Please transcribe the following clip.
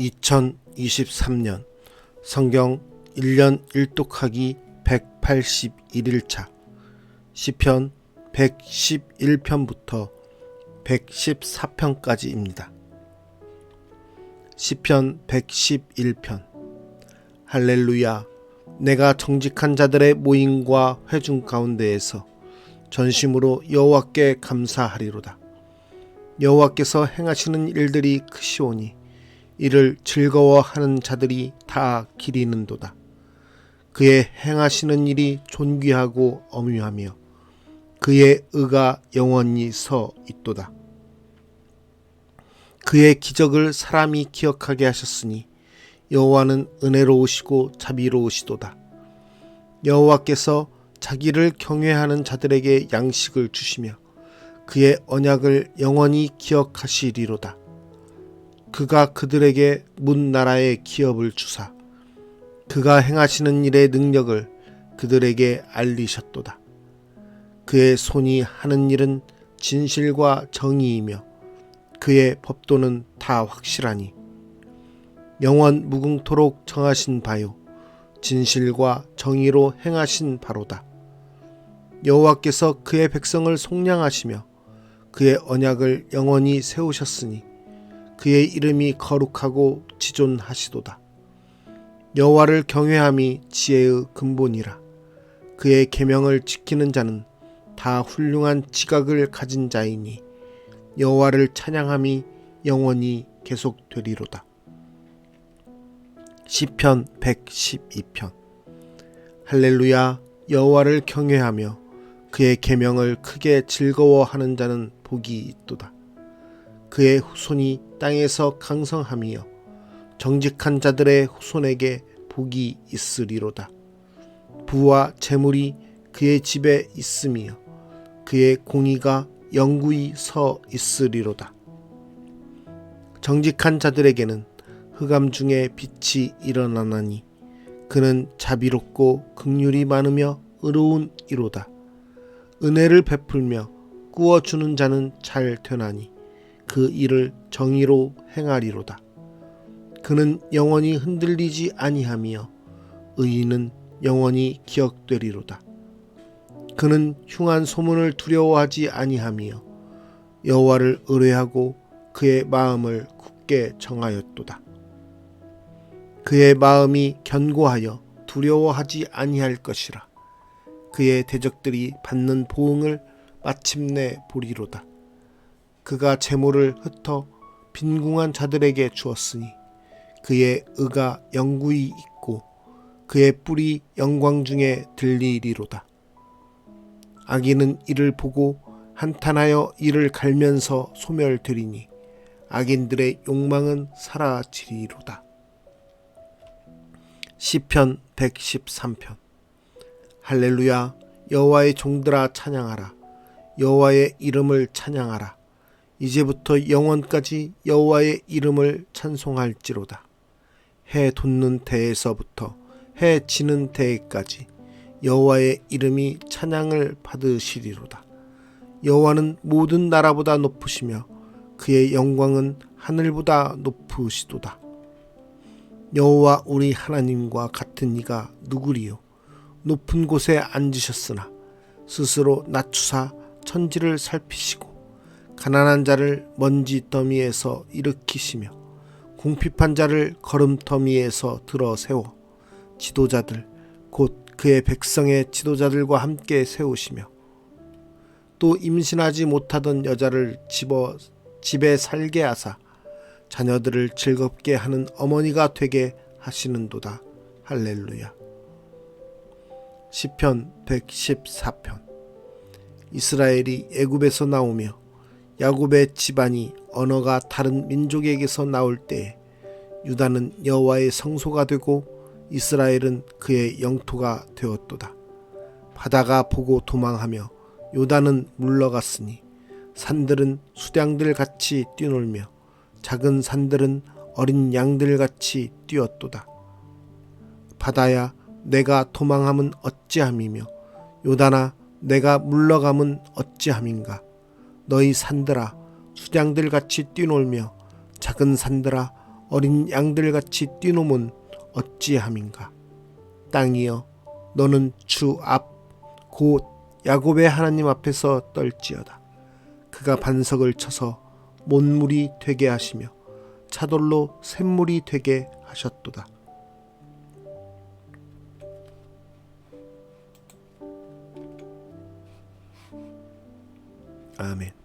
2023년 성경 1년 1독하기 181일차 시편 111편부터 114편까지입니다. 시편 111편 할렐루야 내가 정직한 자들의 모임과 회중 가운데에서 전심으로 여호와께 감사하리로다. 여호와께서 행하시는 일들이 크시오니 이를 즐거워하는 자들이 다 기리는도다. 그의 행하시는 일이 존귀하고 엄유하며 그의 의가 영원히 서 있도다. 그의 기적을 사람이 기억하게 하셨으니 여호와는 은혜로우시고 자비로우시도다. 여호와께서 자기를 경외하는 자들에게 양식을 주시며 그의 언약을 영원히 기억하시리로다. 그가 그들에게 문 나라의 기업을 주사 그가 행하시는 일의 능력을 그들에게 알리셨도다. 그의 손이 하는 일은 진실과 정의이며 그의 법도는 다 확실하니 영원 무궁토록 정하신 바요 진실과 정의로 행하신 바로다. 여호와께서 그의 백성을 속량하시며 그의 언약을 영원히 세우셨으니 그의 이름이 거룩하고 지존하시도다. 여호와를 경외함이 지혜의 근본이라. 그의 계명을 지키는 자는 다 훌륭한 지각을 가진 자이니 여호와를 찬양함이 영원히 계속되리로다. 시편 112편 할렐루야 여호와를 경외하며 그의 계명을 크게 즐거워하는 자는 복이 있도다. 그의 후손이 땅에서 강성함이여 정직한 자들의 후손에게 복이 있으리로다. 부와 재물이 그의 집에 있음이여 그의 공의가 영구히 서 있으리로다. 정직한 자들에게는 흑암 중에 빛이 일어나나니 그는 자비롭고 극률이 많으며 의로운 이로다. 은혜를 베풀며 꾸어주는 자는 잘 되나니 그 일을 정의로 행하리로다. 그는 영원히 흔들리지 아니하며 의인은 영원히 기억되리로다. 그는 흉한 소문을 두려워하지 아니하며 여호와를 의뢰하고 그의 마음을 굳게 정하였도다. 그의 마음이 견고하여 두려워하지 아니할 것이라. 그의 대적들이 받는 보응을 마침내 보리로다. 그가 재물을 흩어 빈궁한 자들에게 주었으니 그의 의가 영구히 있고 그의 뿔이 영광 중에 들리리로다. 악인은 이를 보고 한탄하여 이를 갈면서 소멸되리니 악인들의 욕망은 사라지리로다. 시편 113편 할렐루야 여호와의 종들아 찬양하라 여호와의 이름을 찬양하라 이제부터 영원까지 여호와의 이름을 찬송할지로다. 해 돋는 때에서부터 해 지는 때까지 여호와의 이름이 찬양을 받으시리로다. 여호와는 모든 나라보다 높으시며 그의 영광은 하늘보다 높으시도다. 여호와 우리 하나님과 같은 이가 누구리요? 높은 곳에 앉으셨으나 스스로 낮추사 천지를 살피시고 가난한 자를 먼지 더미에서 일으키시며 궁핍한 자를 걸음더미에서 들어 세워 지도자들 곧 그의 백성의 지도자들과 함께 세우시며 또 임신하지 못하던 여자를 집어 집에 살게 하사 자녀들을 즐겁게 하는 어머니가 되게 하시는도다. 할렐루야. 시편 114편 이스라엘이 애굽에서 나오며 야곱의 집안이 언어가 다른 민족에게서 나올 때에 유다는 여호와의 성소가 되고 이스라엘은 그의 영토가 되었도다. 바다가 보고 도망하며 요단은 물러갔으니 산들은 수량들 같이 뛰놀며 작은 산들은 어린 양들 같이 뛰었도다. 바다야 내가 도망함은 어찌함이며 요단아 내가 물러감은 어찌함인가 너희 산들아 수량들 같이 뛰놀며 작은 산들아 어린 양들 같이 뛰노면 어찌함인가? 땅이여 너는 주 앞 곧 야곱의 하나님 앞에서 떨지어다. 그가 반석을 쳐서 못물이 되게 하시며 차돌로 샘물이 되게 하셨도다. 아멘